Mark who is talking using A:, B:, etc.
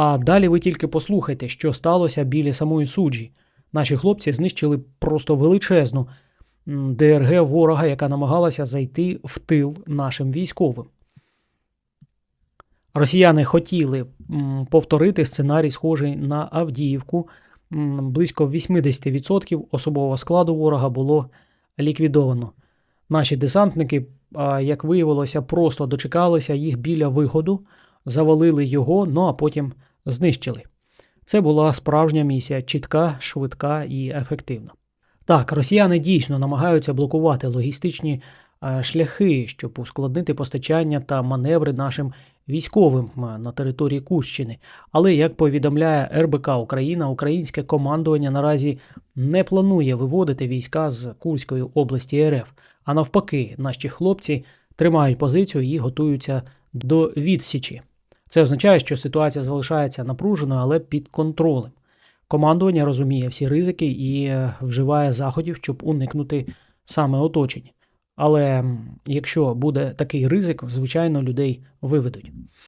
A: А далі ви тільки послухайте, що сталося біля самої суджі. Наші хлопці знищили просто величезну ДРГ ворога, яка намагалася зайти в тил нашим військовим. Росіяни хотіли повторити сценарій, схожий на Авдіївку. Близько 80% особового складу ворога було ліквідовано. Наші десантники, як виявилося, просто дочекалися їх біля виходу, завалили його, ну а потім знищили. Це була справжня місія, чітка, швидка і ефективна. Так, росіяни дійсно намагаються блокувати логістичні е, шляхи, щоб ускладнити постачання та маневри нашим військовим е, на території Курщини. Але як повідомляє РБК Україна, українське командування наразі не планує виводити війська з Курської області РФ. А навпаки, наші хлопці тримають позицію і готуються до відсічі. Це означає, що ситуація залишається напруженою, але під контролем. Командування розуміє всі ризики і е, вживає заходів, щоб уникнути саме оточення. Але якщо буде такий ризик, звичайно, людей виведуть.